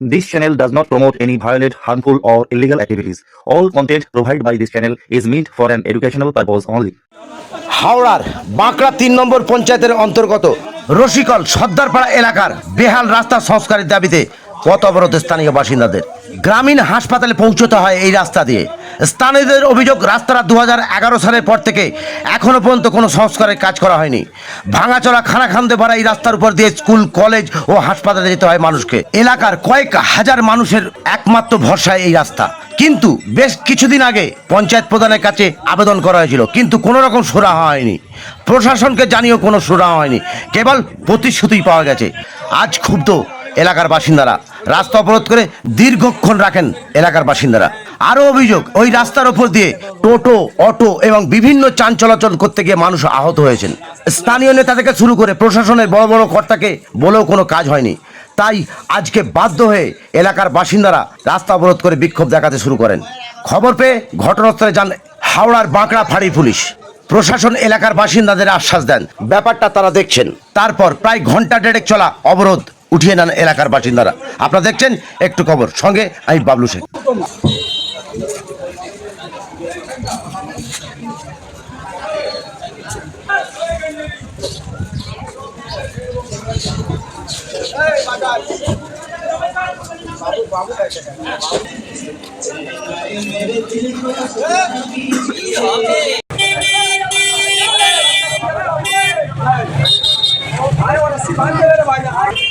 This channel does not promote any violent, harmful, or illegal activities. All content provided by this channel is meant for an educational purpose only. হাওড়ার বাঁকড়া তিন নম্বর পঞ্চায়েতের অন্তর্গত রসিকল সর্দারপাড়া এলাকার বেহাল রাস্তা সংস্কারের দাবিতে পথ অবরোধ স্থানীয় বাসিন্দাদের গ্রামীণ হাসপাতালে পৌঁছতে হয় এই রাস্তা দিয়ে স্থানীয়দের অভিযোগ, রাস্তাটা দু হাজার এগারো সালের পর থেকে এখনও পর্যন্ত কোনো সংস্কারের কাজ করা হয়নি। ভাঙাচোরা, খানাখান্দে ভরা এই রাস্তার উপর দিয়ে স্কুল, কলেজ ও হাসপাতালে যেতে হয় মানুষকে। এলাকার কয়েক হাজার মানুষের একমাত্র ভরসায় এই রাস্তা। কিন্তু বেশ কিছুদিন আগে পঞ্চায়েত প্রধানের কাছে আবেদন করা হয়েছিল, কিন্তু কোনো রকম সুরা হয়নি। প্রশাসনকে জানিয়েও কোনো সুরা হয়নি। কেবল প্রতিশ্রুতি পাওয়া গেছে। আজ ক্ষুব্ধ এলাকার বাসিন্দারা। রাস্তা অবরোধ করে দীর্ঘক্ষণ রাখেন এলাকার বাসিন্দারা। আরও অভিযোগ, ওই রাস্তার ওপর দিয়ে টোটো, অটো এবং বিভিন্ন যান চলাচল করতে গিয়ে মানুষ আহত হয়েছেন। স্থানীয় নেতা থেকে শুরু করে প্রশাসনের বড় বড় কর্তাকে বলেও কোনো কাজ হয়নি। তাই আজকে বাধ্য হয়ে এলাকার বাসিন্দারা রাস্তা অবরোধ করে বিক্ষোভ দেখাতে শুরু করেন। খবর পেয়ে ঘটনাস্থলে যান হাওড়ার বাঁকড়া ফাঁড়ি পুলিশ। প্রশাসন এলাকার বাসিন্দাদের আশ্বাস দেন। ব্যাপারটা তারা দেখছেন। তারপর প্রায় ঘণ্টা দেড়েক চলা অবরোধ উঠিয়ে নেন এলাকার বাসিন্দারা। আপনারা দেখছেন একটু খবর। সঙ্গে আমি বাবলু শেখ। बाबू बाबू the भाई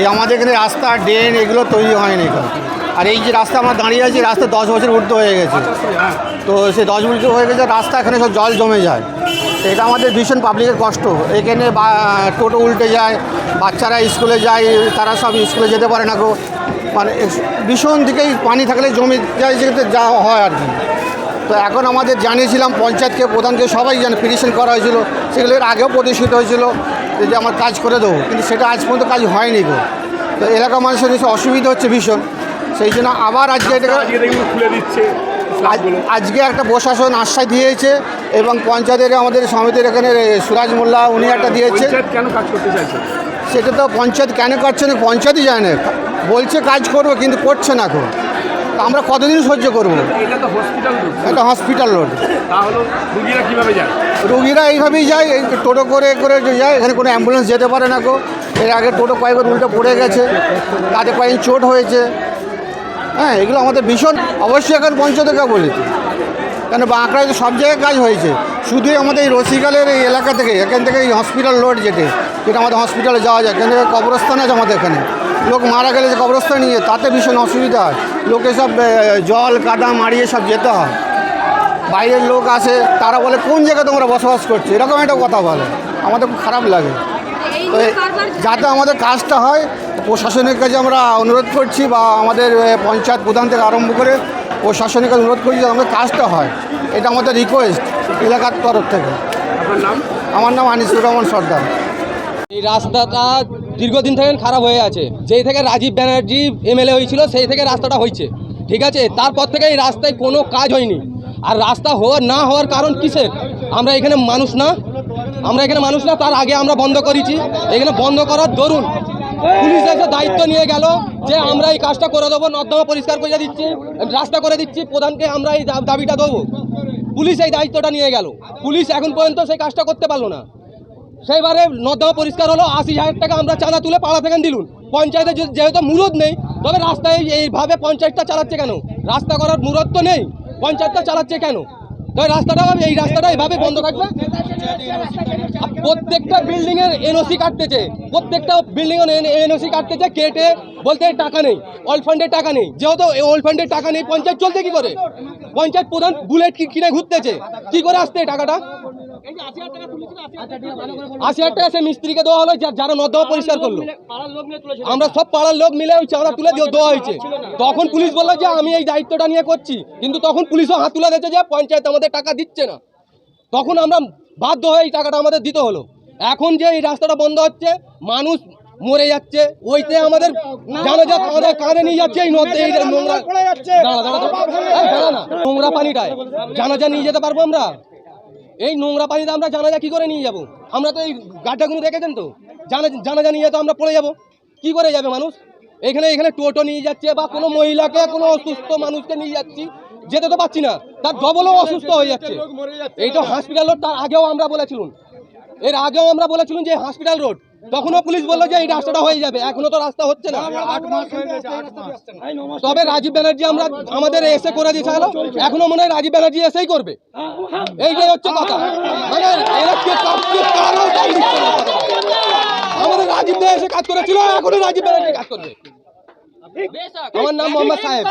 এই আমাদের এখানে রাস্তা, ড্রেন এগুলো তৈরি হয়নি এখানে। আর এই যে রাস্তা আমরা দাঁড়িয়ে আছি, রাস্তা দশ বছর উর্ধ হয়ে গেছে। তো সে দশ বছর হয়ে গেছে, রাস্তা এখানে সব জল জমে যায়। এটা আমাদের ভীষণ পাবলিকের কষ্ট। এখানে বা- টোটো উল্টে যায়, বাচ্চারা স্কুলে যায়, তারা সব স্কুলে যেতে পারে না গো। মানে ভীষণ দিকেই পানি থাকলে জমে যায় যেতে যাওয়া হয় আর কি। তো এখন আমাদের জানিয়েছিলাম, পঞ্চায়েতকে, প্রধানকে সবাই জানে পিটিশন করা হয়েছিল। সেগুলো এর আগেও প্রতিষ্ঠিত হয়েছিল। যে আমার কাজ করে দেবো। কিন্তু সেটা আজ পর্যন্ত কাজ হয়নি গো। তো এলাকার মানুষের কিছু অসুবিধা হচ্ছে ভীষণ। সেই জন্য আবার আজকে এটাকে খুলে দিচ্ছে আজকে একটা প্রশাসন আশ্বাস দিয়েছে এবং পঞ্চায়েতের আমাদের সমিতির এখানে সুরাজ মোল্লা উনি একটা দিয়েছে। কেন কাজ করতে চাইছে? সেটা তো পঞ্চায়েত কেন করছে না? পঞ্চায়েতই জানে। না বলছে কাজ করব কিন্তু করছে না এখন আমরা কতদিন সহ্য করব? এটা তো হসপিটাল রোড একটা হসপিটাল রোড তাহলে রুগীরা কীভাবে যায়? রুগীরা এইভাবেই যায় এই টোটো করে করে যায় এখানে কোনো অ্যাম্বুলেন্স যেতে পারে না গো। এর আগে টোটো কয়েকবার উল্টে পড়ে গেছে তাতে কয়েক চোট হয়েছে। হ্যাঁ এগুলো আমাদের ভীষণ অবশ্যই এখন পঞ্চায়েতকে বলেছি কেন বাঁকড়ায় তো সব জায়গায় কাজ হয়েছে। শুধুই আমাদের এই রসিকালের এই এলাকা থেকে এখান থেকে এই হসপিটাল রোড যেতে যেটা আমাদের হসপিটালে যাওয়া যায় এখান থেকে কবরস্থান আছে আমাদের এখানে। লোক মারা গেলে যে কবরস্থান নিয়ে তাতে ভীষণ অসুবিধা হয়। লোকে সব জল কাদা মারিয়ে সব যেতে হয়। বাইরের লোক আসে তারা বলে কোন জায়গায় তোমরা বসবাস করছ? এরকম একটা কথা বলে। আমাদের খুব খারাপ লাগে। তো যাতে আমাদের কাজটা হয় প্রশাসনের কাছে আমরা অনুরোধ করছি বা আমাদের পঞ্চায়েত প্রধান থেকে আরম্ভ করে প্রশাসনের কাছে অনুরোধ করছি যাতে আমাদের কাজটা হয়। এটা আমাদের রিকোয়েস্ট এলাকার তরফ থেকে। আপনার নাম? আমার নাম আনিসুর রহমান সর্দার। এই রাস্তাটা দীর্ঘদিন থেকে খারাপ হয়ে আছে। যেই থেকে রাজীব ব্যানার্জি এমএলএ হয়েছিল, সেই থেকে রাস্তাটা হয়েছে। ঠিক আছে? তারপর থেকে এই রাস্তায় কোনো কাজ হয়নি। আর রাস্তা হওয়ার না হওয়ার কারণ কিসের? আমরা এখানে মানুষ না। আমরা এখানে মানুষ না, তার আগে আমরা বন্ধ করেছি। এখানে বন্ধ করার দরুন পুলিশ এসে দায়িত্ব নিয়ে গেল যে আমরা এই কাজটা করে দেবো, নর্দমা পরিষ্কার করে দিচ্ছি, রাস্তা করে দিচ্ছি, প্রধানকে আমরা এই দাবিটা দেবো। পুলিশ এই দায়িত্বটা নিয়ে গেল। পুলিশ এখন পর্যন্ত সেই কাজটা করতে পারল না। সেইবারে নর্দমা পরিষ্কার হলো, আশি হাজার টাকা আমরা চাঁদা তুলে পাড়া থেকে দিলুন। পঞ্চায়েতে যেহেতু মুরদ নেই, তবে রাস্তায় এইভাবে পঞ্চায়েতটা চালাচ্ছে কেন? রাস্তা করার মুরদ তো নেই, পঞ্চায়েতটা চালাচ্ছে কেন? তবে রাস্তাটা এই রাস্তাটা এইভাবে বন্ধ থাকবে? প্রত্যেকটা বিল্ডিং এর এনওসি কাটতেছে। প্রত্যেকটা বিল্ডিং এর এনওসি কাটতেছে, কেটে বলতে টাকা নেই অল ফান্ডের টাকা নেই। যেহেতু ওল্ড ফান্ডের টাকা নেই, পঞ্চায়েত চলছে কি করে? পঞ্চায়েত প্রধান বুলেট কিনে ঘুরতেছে। কি করে আসতে টাকাটা? আশি হাজার টাকা সে মিস্ত্রিকে দেওয়া হলো যারা নর্দমা পরিষ্কার করল। আমরা সব পাড়ার লোক মিলে ওই চাঁদা তুলে দিয়ে দেওয়া হয়েছে। তখন পুলিশ বলল যে আমি এই দায়িত্বটা নিয়ে করছি। কিন্তু তখন পুলিশও হাত তুলে দিয়েছে যে পঞ্চায়েত আমাদের টাকা দিচ্ছে না। তখন আমরা বাধ্য হয়ে এই টাকাটা আমাদের দিতে হলো। এখন যে এই রাস্তাটা বন্ধ হচ্ছে মানুষ মরে যাচ্ছে। ওইতে আমাদের জানা যাক আমাদের কাঁধে নিয়ে যাচ্ছে এই নদী এই নোংরা নোংরা পানিটায়। জানাজা নিয়ে যেতে পারব আমরা? এই নোংরা পানিতে আমরা জানাজা কি করে নিয়ে যাব? আমরা তো এই গাড়িটাগুলো দেখেছেন তো? জানা জানাজা নিয়ে তো আমরা পড়ে যাব। কি করে যাবে মানুষ? এখানে এখানে টোটো নিয়ে যাচ্ছে বা কোনো মহিলাকে, কোনো অসুস্থ মানুষকে নিয়ে যাচ্ছি, যেতে তো পাচ্ছি না। তার ডবলও অসুস্থ হয়ে যাচ্ছে। এই তো হসপিটাল রোড তার আগেও আমরা বলেছিলাম। এর আগেও আমরা বলেছিলাম যে হসপিটাল রোড তখনও পুলিশ বলল যে এই রাস্তাটা হয়ে যাবে। এখনও তো রাস্তা হচ্ছে না। তবে রাজীব ব্যানার্জি আমরা আমাদের এসে করে দিয়েছে হলো এখনও মনে হয় রাজীব ব্যানার্জি এসেই করবে। এইটাই হচ্ছে কথা। মানে। আমাদের রাজীব দা এসে কাজ করেছিল এখনও রাজীব ব্যানার্জি কাজ করবে আমার নাম মোহাম্মদ সাহেব।